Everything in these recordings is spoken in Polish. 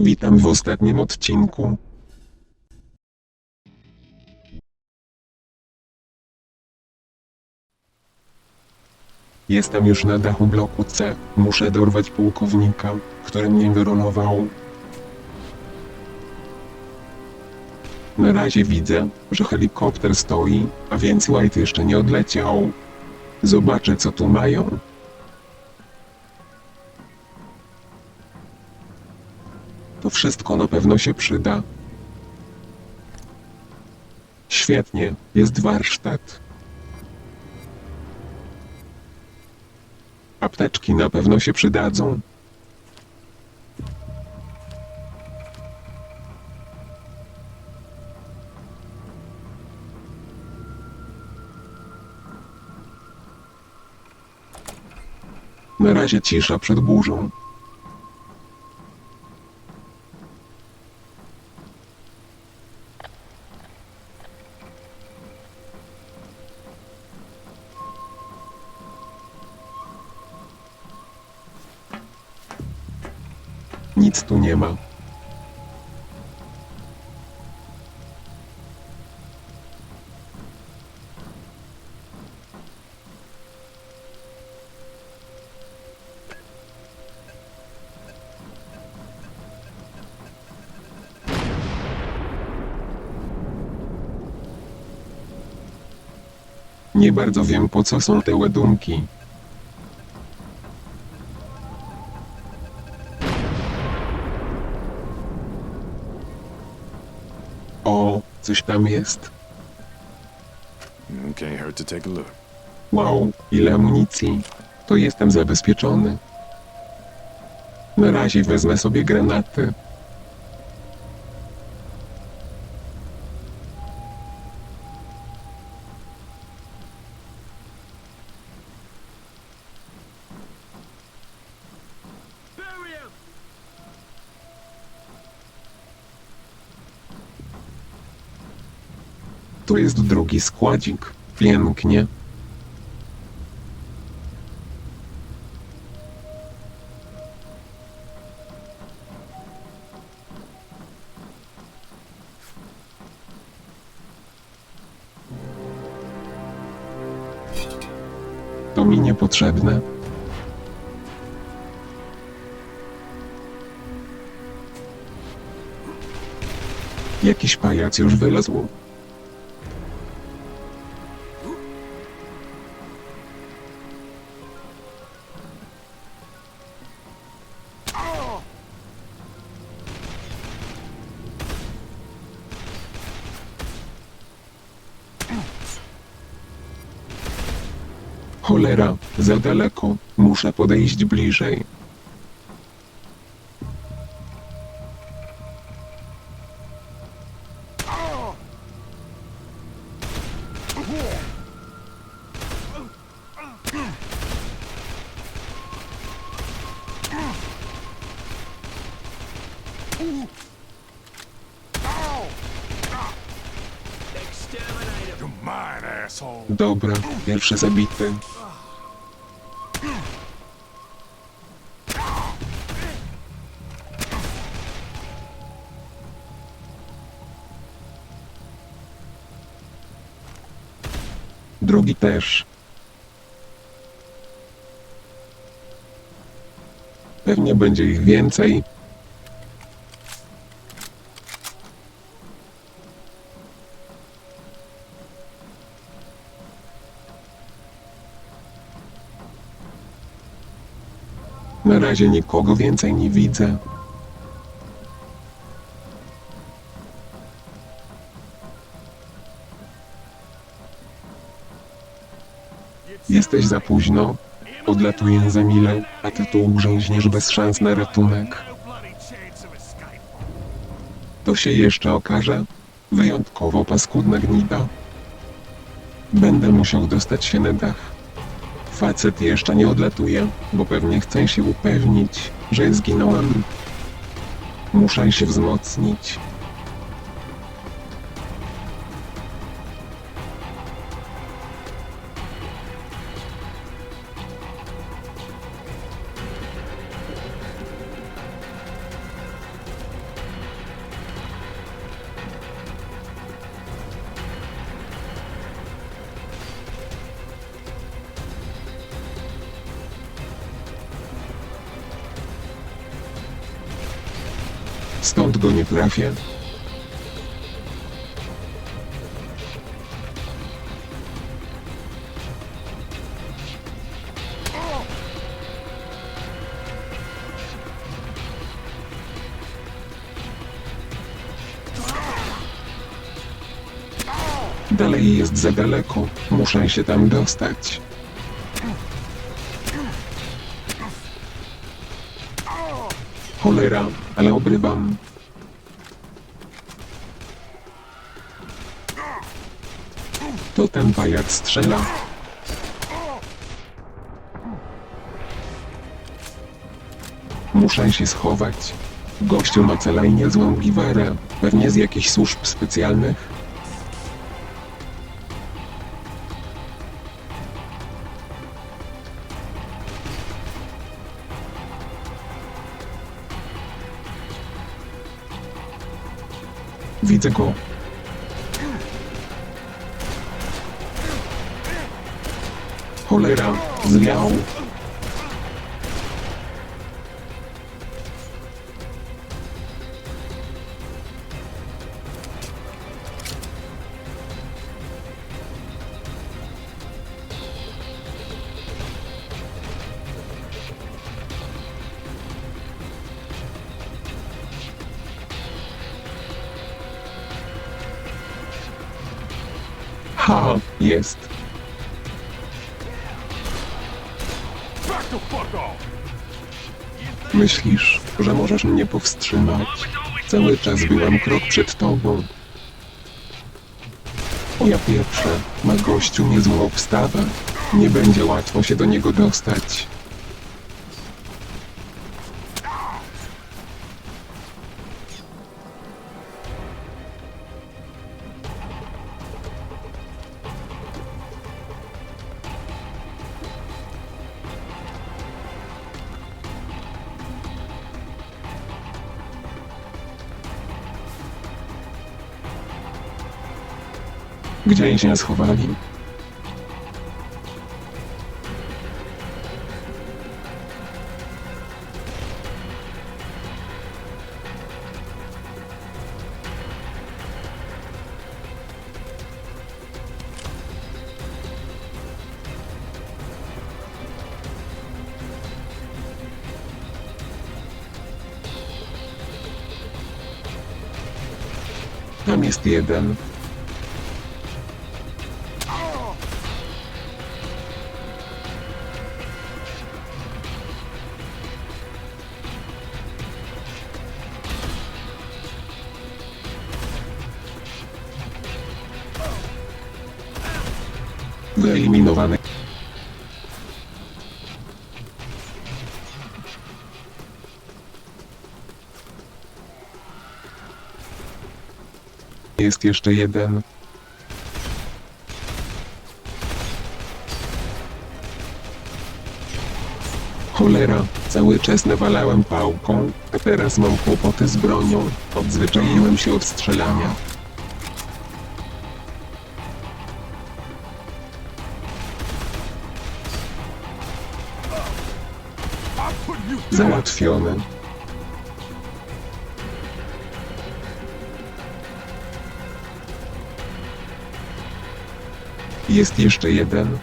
Witam w ostatnim odcinku. Jestem już na dachu bloku C. Muszę dorwać pułkownika, który mnie wyrunował. Na razie widzę, że helikopter stoi, a więc White jeszcze nie odleciał. Zobaczę co tu mają. To wszystko na pewno się przyda. Świetnie, jest warsztat. Apteczki na pewno się przydadzą. Na razie cisza przed burzą. Nie bardzo wiem po co są te ładunki. O, coś tam jest. Can't hurt to take a look. Wow, ile amunicji. To jestem zabezpieczony. Na razie wezmę sobie granaty. Tu jest drugi składzik. Pięknie. To mi niepotrzebne. Jakiś pajac już wylazł. Cholera, za daleko. Muszę podejść bliżej. Dobra, pierwszy zabity. Drugi też. Pewnie będzie ich więcej. Na razie nikogo więcej nie widzę. Jesteś za późno. Odlatuję za milę, a ty tu urzęźniesz bez szans na ratunek. To się jeszcze okaże. Wyjątkowo paskudna gnida. Będę musiał dostać się na dach. Facet jeszcze nie odlatuje, bo pewnie chce się upewnić, że zginąłem. Muszę się wzmocnić. Trafię. Dalej jest za daleko. Muszę się tam dostać. Cholera, ale obrywam. To ten pajac strzela. Muszę się schować. Gościu ma cela i niezłą giwerę. Pewnie z jakichś służb specjalnych. Widzę go. Cholera, zwiał. Ha, jest. Myślisz, że możesz mnie powstrzymać? Cały czas byłem krok przed tobą. O ja pierwsze, ma gościu niezłą obstawę. Nie będzie łatwo się do niego dostać. Gdzie się schowali? Tam jest jeden. Wyeliminowany. Jest jeszcze jeden. Cholera, cały czas nawalałem pałką, a teraz mam kłopoty z bronią. Odzwyczaiłem się od strzelania. Załatwione. Jest jeszcze jeden.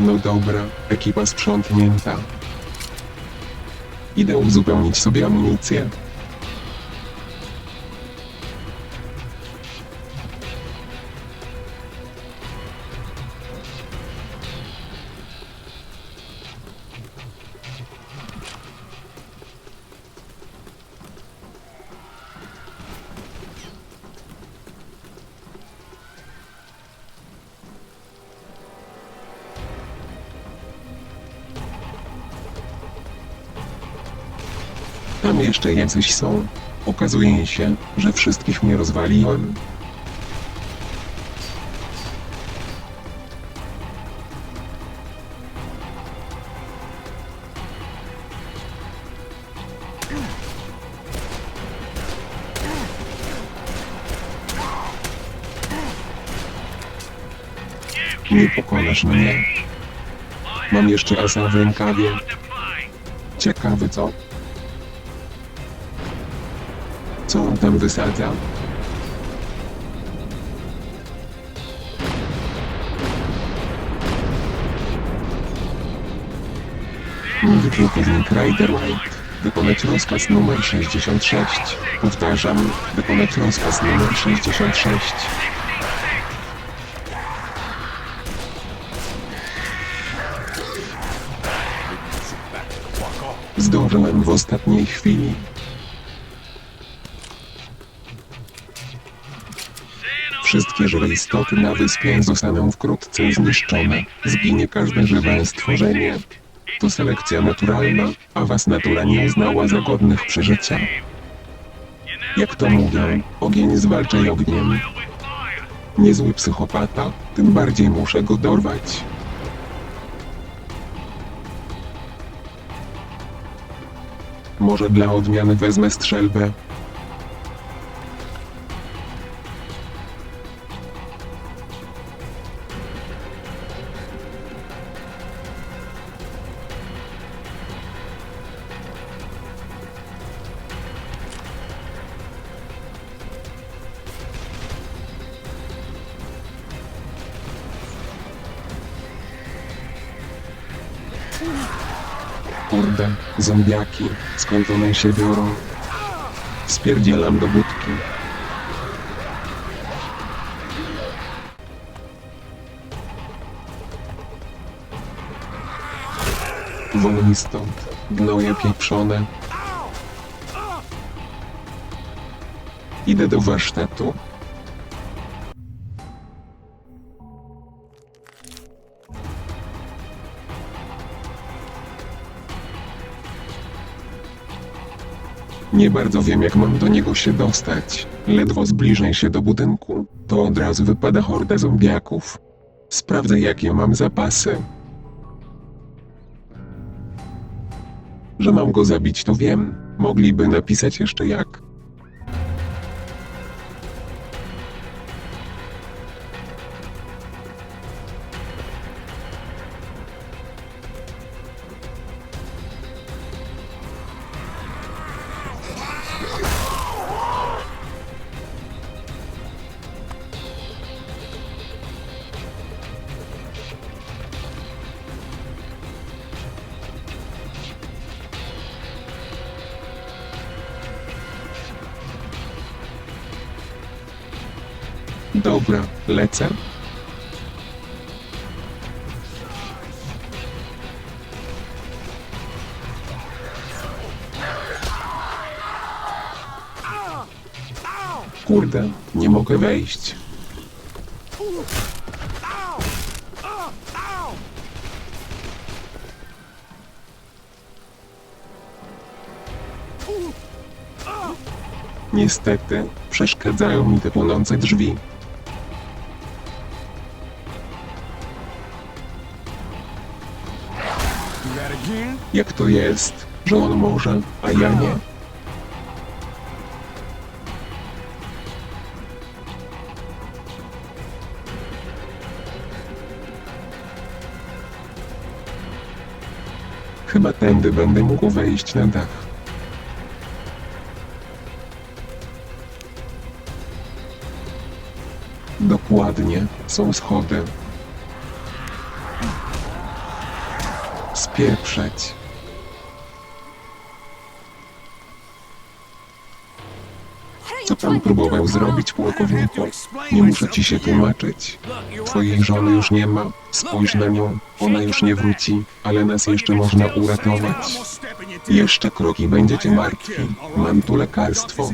No dobra, ekipa sprzątnięta. Idę uzupełnić sobie amunicję. tam jeszcze jacyś są. Okazuje się, że wszystkich nie rozwaliłem. Nie pokonasz mnie. Mam jeszcze asa w rękawie. Ciekawy co? Co on tam wysadza? Mówi pułkownik Ryder White. Wykonać rozkaz numer 66. Powtarzam, wykonać rozkaz numer 66. Zdążyłem w ostatniej chwili. Wszystkie żywe istoty na wyspie zostaną wkrótce zniszczone. Zginie każde żywe stworzenie. To selekcja naturalna, a was natura nie uznała za godnych przeżycia. Jak to mówią, ogień zwalczaj ogniem. Niezły psychopata, tym bardziej muszę go dorwać. Może dla odmiany wezmę strzelbę. Kurde, zombiaki, skąd one się biorą? Spierdzielam do budki. Wolni stąd, gnoje pieprzone. Idę do warsztatu. Nie bardzo wiem, jak mam do niego się dostać. Ledwo zbliżę się do budynku, to od razu wypada horda zombiaków. Sprawdzę, jakie mam zapasy. Że mam go zabić, to wiem. Mogliby napisać jeszcze jak. Lecę. Kurde, nie mogę wejść. Niestety, przeszkadzają mi te płonące drzwi. Jak to jest, że on może, a ja nie? Chyba tędy będę mógł wejść na dach. Dokładnie, są schody. Spieprzeć. Pan próbował zrobić, pułkowniku? Nie muszę ci się tłumaczyć. Twojej żony już nie ma. Spójrz na nią. Ona już nie wróci, ale nas jeszcze można uratować. Jeszcze kroki będziecie martwi. Mam tu lekarstwo.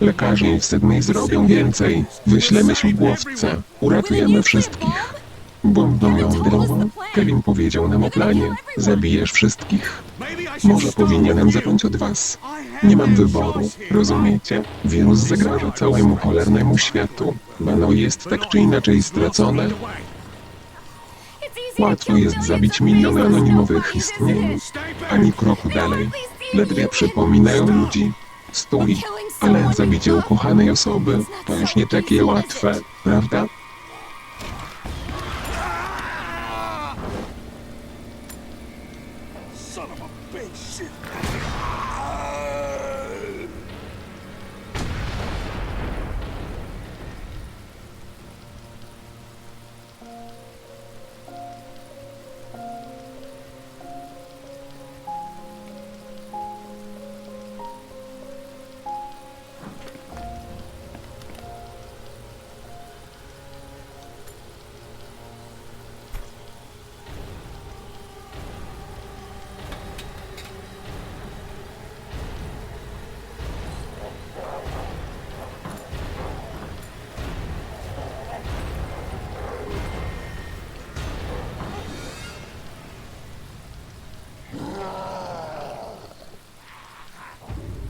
Lekarze w Sydney zrobią więcej. Wyślemy śmigłowce. Uratujemy wszystkich. Bombą jądrową. Kevin powiedział nam o planie. Zabijesz wszystkich. Może powinienem zacząć od was. Nie mam wyboru, rozumiecie? Wirus zagraża całemu cholernemu światu. Bano jest tak czy inaczej stracone. Łatwo jest zabić miliony anonimowych istnień. Ani kroku dalej. Ledwie przypominają ludzi. Stój, ale zabicie ukochanej osoby to już nie takie łatwe, prawda?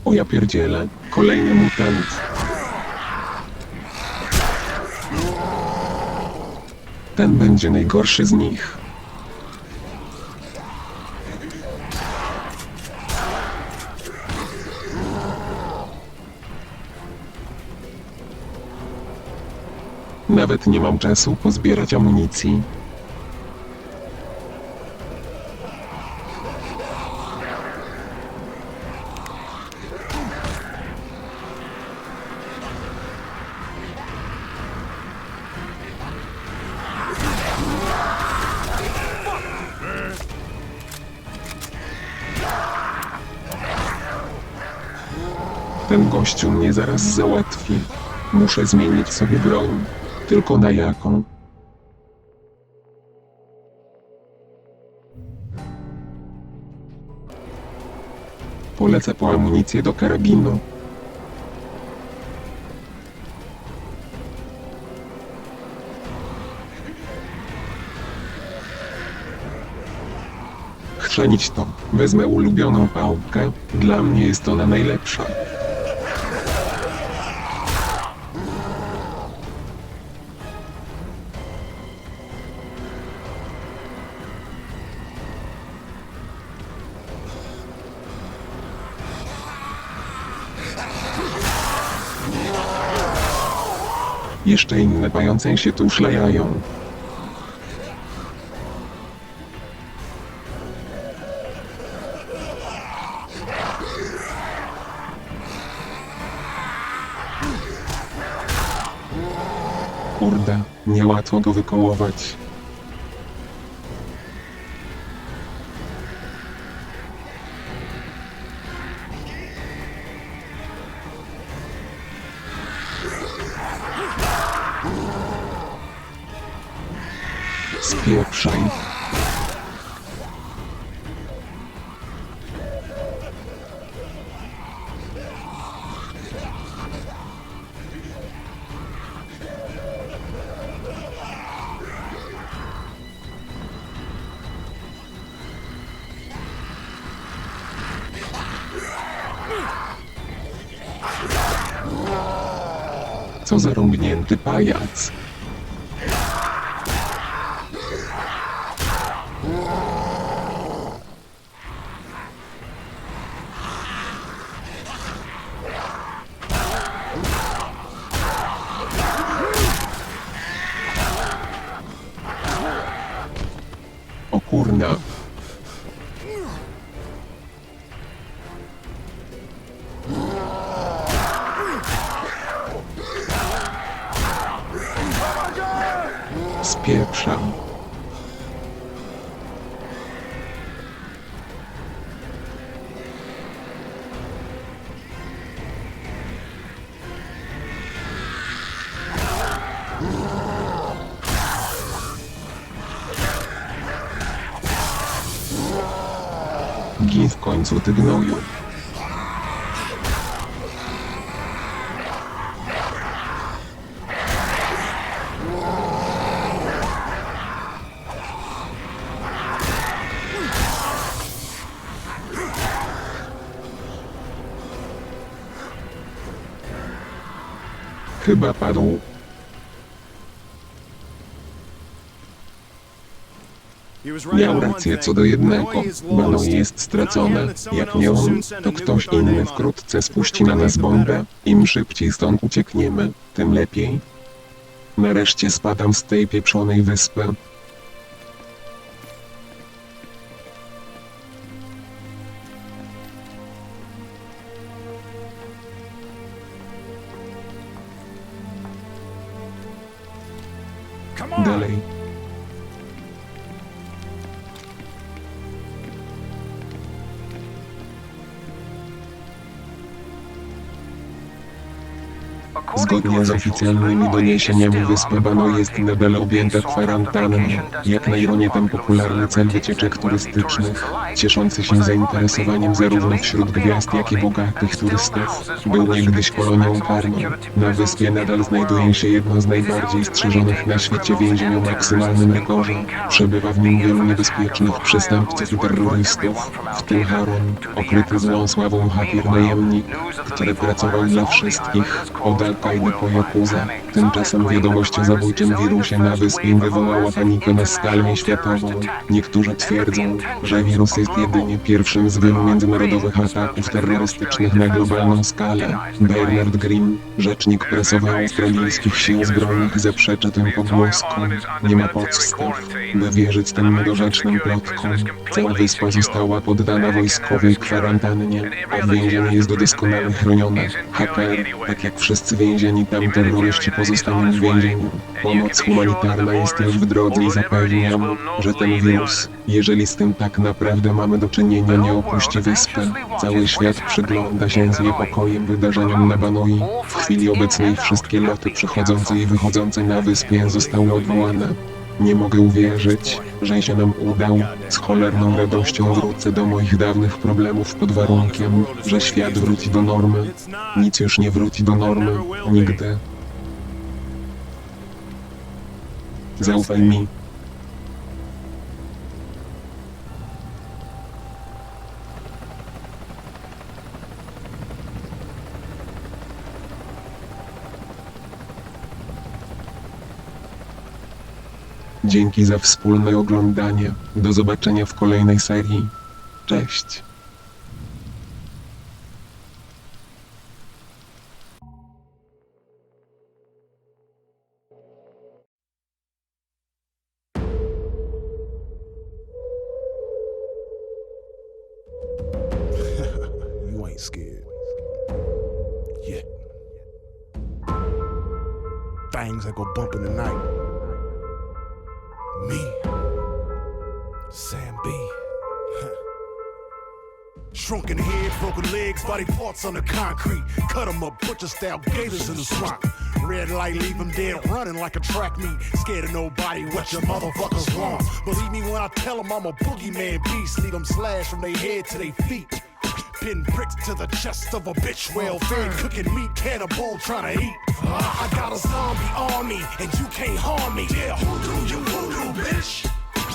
O ja pierdzielę, kolejny mutant. Ten będzie najgorszy z nich. Nawet nie mam czasu pozbierać amunicji. Ten gościu mnie zaraz załatwi. Muszę zmienić sobie broń. Tylko na jaką? Polecę po amunicję do karabinu. Chrzanić to. Wezmę ulubioną pałkę. Dla mnie jest ona najlepsza. Jeszcze inne pające się tu szlajają. Kurde, niełatwo go wykołować. Spieprzaj. Co za rąbnięty pajac. Gin w końcu ty gnoju. Chyba padł. Miał rację co do jednego. Banoi jest stracone. Jak nie on, to ktoś inny wkrótce spuści na nas bombę. Im szybciej stąd uciekniemy, tym lepiej. Nareszcie spadam z tej pieprzonej wyspy. Dalej. Zgodnie z oficjalnymi doniesieniami wyspa Bano jest nadal objęta kwarantanną. Jak na ironię ten popularny cel wycieczek turystycznych, cieszący się zainteresowaniem zarówno wśród gwiazd, jak i bogatych turystów, był niegdyś kolonią karną. Na wyspie nadal znajduje się jedno z najbardziej strzeżonych na świecie więzień o maksymalnym rygorze. Przebywa w nim wielu niebezpiecznych przestępców i terrorystów, w tym Harun, okryty złą sławą Hakir najemnik, który pracował dla wszystkich, od Al-Kaidy po Jakuzę. Tymczasem wiadomość o zabójczym wirusie na wyspie wywołała panikę na skalę światową. Niektórzy twierdzą, że wirus jest jedynie pierwszym z wielu międzynarodowych ataków terrorystycznych na globalną skalę. Bernard Green, rzecznik prasowy australijskich sił zbrojnych, zaprzecza tym pogłoskom. Nie ma podstaw, by wierzyć tym niedorzecznym plotkom. Cała wyspa została poddana wojskowej kwarantannie, a więzienie jest doskonale chronione. HPR, tak jak wszyscy więzieni tam terroryści pozostaną w więzieniu. Pomoc humanitarna jest już w drodze i zapewniam, że ten wirus, jeżeli z tym tak naprawdę mamy do czynienia, nie opuści wyspę. Cały świat przygląda się z niepokojem wydarzeniom na Banoi. W chwili obecnej wszystkie loty przychodzące i wychodzące na wyspie zostały odwołane. Nie mogę uwierzyć, że się nam udał. Z cholerną radością wrócę do moich dawnych problemów pod warunkiem, że świat wróci do normy. Nic już nie wróci do normy. Nigdy. Zaufaj mi. Dzięki za wspólne oglądanie. Do zobaczenia w kolejnej serii. Cześć. That go bump in the night. Sam B. Shrunken head, broken legs, body parts on the concrete. Cut 'em up, butcher style gators in the swamp. Red light, leave 'em dead, running like a track meet. Scared of nobody, what your motherfuckers want. Believe me when I tell 'em I'm a boogeyman beast. Leave 'em slashed from their head to their feet. Pin pricks to the chest of a bitch, well fed, cooking meat, cannibal trying to eat. I got a zombie army, and you can't harm me. Yeah, who do you voodoo, bitch?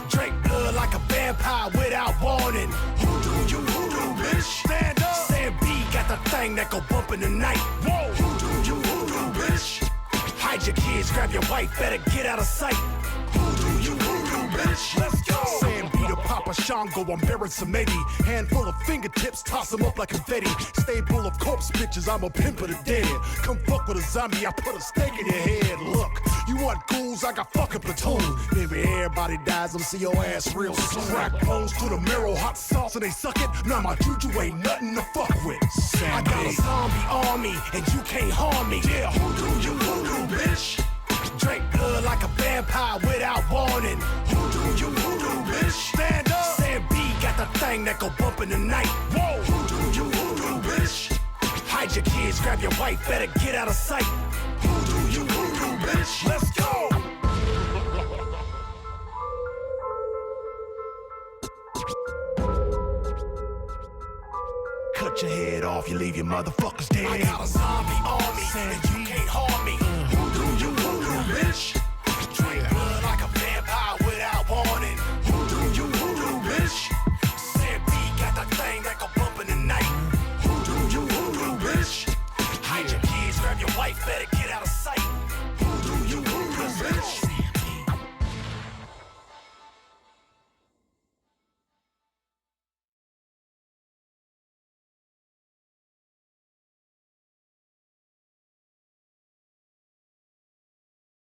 Drink blood like a vampire without warning. Who do you voodoo, bitch? Stand up. Sam B got the thing that go bump in the night. Whoa, who do you voodoo, bitch? Hide your kids, grab your wife, better get out of sight. Who do you voodoo, bitch? Let's go. Sam Papa Shango, I'm bearing some Eddie. Handful of fingertips, toss them up like confetti. Stable of corpse bitches, I'm a pimp of the dead. Come fuck with a zombie, I put a stake in your head. Look, you want ghouls, I got fucking platoon. Maybe everybody dies, I'm see your ass real soon. Crack bones to the marrow, hot sauce, and they suck it. Now my juju ain't nothing to fuck with. Sam I got a zombie army, and you can't harm me. Yeah, who do you voodoo, bitch? Drink blood like a vampire without warning. Who Stand up. Sam B got the thing that go bump in the night. Whoa, who do you voodoo, bitch? Hide your kids, grab your wife, better get out of sight. Who do you voodoo, bitch? Let's go. Cut your head off, you leave your motherfuckers dead. I got a zombie army, and you can't harm me. Mm.